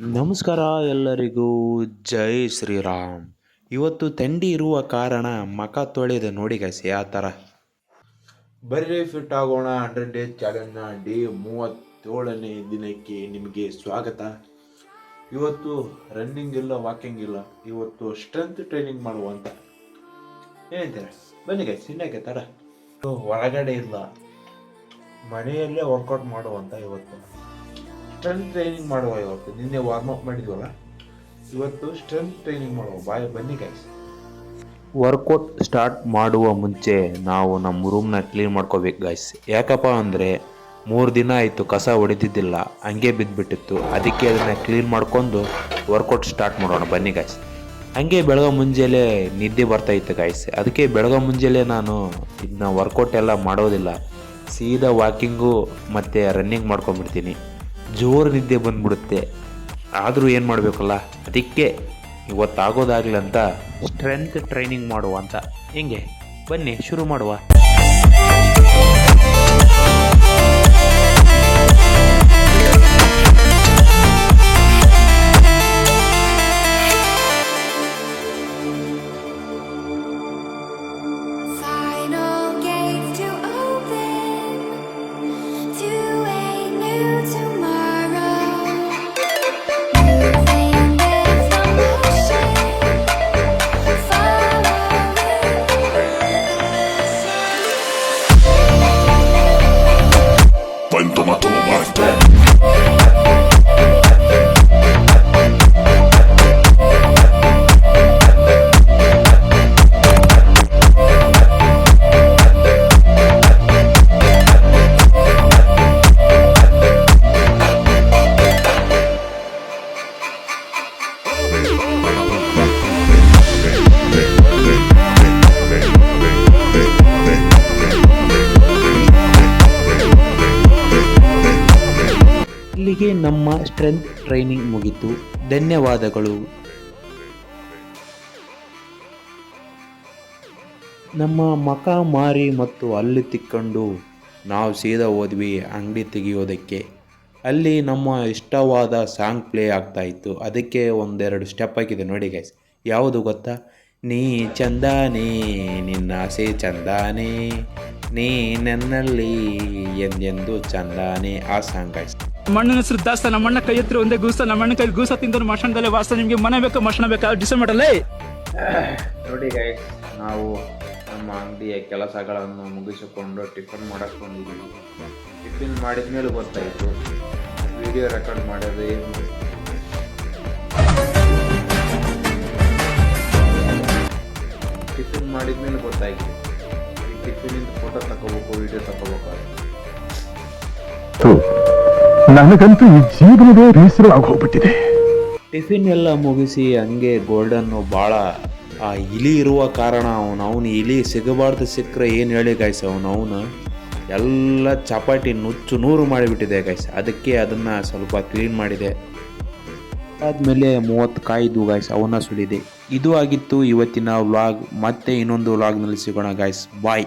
ನಮಸ್ಕಾರ ಎಲ್ಲರಿಗೂ. ಜೈ ಶ್ರೀರಾಮ್. ಇವತ್ತು ಥಂಡಿ ಇರುವ ಕಾರಣ ಮಖ ತೊಳೆದು ನೋಡಿ ಗಸಿ ಆ ಥರ ಬರೀ ಫಿಟ್ ಆಗೋಣ ಹಂಡ್ರೆಡ್ ಡೇಸ್ ಚಾಲೆಂಜ್ನ ಡೇ ಮೂವತ್ತೇಳನೇ ದಿನಕ್ಕೆ ನಿಮಗೆ ಸ್ವಾಗತ. ಇವತ್ತು ರನ್ನಿಂಗ್ ಇಲ್ಲ ವಾಕಿಂಗ್ ಇಲ್ಲ. ಇವತ್ತು ಸ್ಟ್ರೆಂತ್ ಟ್ರೈನಿಂಗ್ ಮಾಡುವಂತ ಏನಂತೀರ ಬನ್ನಿ ಗೈಸ್ ಇನ್ನಕ್ಕೆ ತರ ಹೊರಗಡೆ ಇಲ್ಲ. ಮನೆಯಲ್ಲೇ ವರ್ಕೌಟ್ ಮಾಡುವಂತ ಇವತ್ತು. ಸ್ಟ್ರೆಂತ್ ಟ್ರೈನಿಂಗ್ ಮಾಡುವ ಇವತ್ತು. ನಿನ್ನೆ ವಾರ್ಮ್ ಅಪ್ ಮಾಡಿದ್ವಲ್ಲ? ಇವತ್ತು ಸ್ಟ್ರೆಂತ್ ಟ್ರೈನಿಂಗ್ ಮಾಡುವ. ಬಾಯ್, ಬನ್ನಿ ಗೈಸ್ ವರ್ಕೌಟ್ ಸ್ಟಾರ್ಟ್ ಮಾಡುವ ಮುಂಚೆ ನಾವು ನಮ್ಮ ರೂಮ್ನ ಕ್ಲೀನ್ ಮಾಡ್ಕೋಬೇಕು ಗೈಸ್ ಯಾಕಪ್ಪ ಅಂದರೆ ಮೂರು ದಿನ ಆಯಿತು ಕಸ ಹೊಡೆದಿದ್ದಿಲ್ಲ ಹಂಗೆ ಬಿದ್ದುಬಿಟ್ಟಿತ್ತು ಅದಕ್ಕೆ ಅದನ್ನು ಕ್ಲೀನ್ ಮಾಡ್ಕೊಂಡು ವರ್ಕೌಟ್ ಸ್ಟಾರ್ಟ್ ಮಾಡೋಣ. ಬನ್ನಿ ಗೈಸ್ ಹಂಗೆ ಬೆಳಗ್ಗೆ ಮುಂಜಾನೆ ನಿದ್ದೆ ಬರ್ತಾ ಇತ್ತು ಗಾಯ್ಸ್ ಅದಕ್ಕೆ ಬೆಳಗ್ಗೆ ಮುಂಜಾನೆ ನಾನು ಇದನ್ನ ವರ್ಕೌಟ್ ಎಲ್ಲ ಮಾಡೋದಿಲ್ಲ. ಸೀದಾ ವಾಕಿಂಗು ಮತ್ತು ರನ್ನಿಂಗ್ ಮಾಡ್ಕೊಂಡ್ಬಿಡ್ತೀನಿ. ಜೋರು ನಿದ್ದೆ ಬಂದ್ಬಿಡುತ್ತೆ. ಆದರೂ ಏನು ಮಾಡಬೇಕಲ್ಲ? ಅದಕ್ಕೆ ಇವತ್ತಾಗೋದಾಗಲಿ ಅಂತ ಸ್ಟ್ರೆಂತ್ ಟ್ರೈನಿಂಗ್ ಮಾಡುವ ಅಂತ. ಹೆಂಗೆ? ಬನ್ನಿ, ಶುರು ಮಾಡುವ. ಇಲ್ಲಿಗೆ ನಮ್ಮ ಸ್ಟ್ರೆಂತ್ ಟ್ರೈನಿಂಗ್ ಮುಗಿತು. ಧನ್ಯವಾದಗಳು. ನಮ್ಮ ಮಕ ಮಾರಿ ಮತ್ತು ಅಲ್ಲಿ ತಿಕ್ಕೊಂಡು ನಾವು ಸೀದಾ ಹೋದ್ವಿ ಅಂಗಡಿ ತೆಗೆಯೋದಕ್ಕೆ. ಅಲ್ಲಿ ನಮ್ಮ ಇಷ್ಟವಾದ ಸಾಂಗ್ ಪ್ಲೇ ಆಗ್ತಾ ಇತ್ತು. ಅದಕ್ಕೆ ಒಂದೆರಡು ಸ್ಟೆಪ್ ಹಾಕಿದೆ ನೋಡಿ ಗೈಸ್ ಯಾವುದು ಗೊತ್ತಾ? ನೀ ಚಂದಾನೇ, ನಿನ್ನ ಆಸೆ ಚಂದಾನೇ, ನೀ ನನ್ನಲ್ಲಿ ಎಂದೆಂದು ಚಂದಾನೇ ಆ ಸಾಂಗ್ ಗೈಸ್ ಮಣ್ಣನ ಹೆಸರು ದಾಸ್ತ, ನಮ್ಮ ಅಣ್ಣ ಕೈ ಹತ್ರ ಒಂದೇ ಗೂಸ ನಮ್ಮ ಅಣ್ಣ ಕೈ ಗೂಸ ತಿಂದ್ರು ಮಶಣದಲ್ಲೇ ವಾಸ, ನಿಮ್ಗೆ ಮನೆ ಬೇಕು ಮಶಣ ಬೇಕಾ? ಡಿಸೆಂಬರ್ ಅಲ್ಲಿ? ನೋಡಿ ಗೈಸ್ ನಾವು ನಮ್ಮ ಅಂಗಡಿಯ ಕೆಲಸಗಳನ್ನು ಮುಗಿಸಿಕೊಂಡು ಟಿಫನ್ ಮಾಡಕ್ಕೆ ಬಂದಿದ್ದೀವಿ ಟಿಫಿನ್ ಮಾಡಿದ ಮೇಲೆ ಗೊತ್ತಾಯಿತು. ವಿಡಿಯೋ ರೆಕಾರ್ಡ್ ಮಾಡೋದು ಏನು ಟಿಫಿನ್ ಮಾಡಿದ ಮೇಲೆ ಗೊತ್ತಾಯಿತು ಟಿಫಿನಿಂದ ಫೋಟೋ ತಗೋಬೇಕು ವಿಡಿಯೋ ತಗೋಬೇಕು ನನಗಂತೂ ಈ ಜೀವನವೇ ಆಗಿ ಹೋಗ್ಬಿಟ್ಟಿದೆ ಟಿಫಿನ್ ಎಲ್ಲ ಮುಗಿಸಿ ಹಂಗೆ ಗೋಲ್ಡನ್ನು ಭಾಳ, ಆ ಇಲಿ ಇರುವ ಕಾರಣ ಅವನು ಅವನು ಇಲಿ ಸಿಗಬಾರ್ದು ಸಿಕ್ಕರೆ ಏನು ಹೇಳಿ ಗಾಯ್ಸ್ ಅವನು ಅವನು ಎಲ್ಲ ಚಪಾಟಿ ನುಚ್ಚು ನೂರು ಮಾಡಿಬಿಟ್ಟಿದೆ ಗೈಸ್ ಅದಕ್ಕೆ ಅದನ್ನು ಸ್ವಲ್ಪ ಕ್ಲೀನ್ ಮಾಡಿದೆ. ಆದಮೇಲೆ ಮೂವತ್ತು ಕಾಯ್ದು ಗಾಯ್ಸ್ ಅವನ್ನ ಸುಲಿದೆ. ಇದು ಆಗಿತ್ತು ಇವತ್ತಿನ ವ್ಲಾಗ್ ಮತ್ತೆ ಇನ್ನೊಂದು ವ್ಲಾಗ್ನಲ್ಲಿ ಸಿಗೋಣ ಗಾಯ್ಸ್ ಬಾಯ್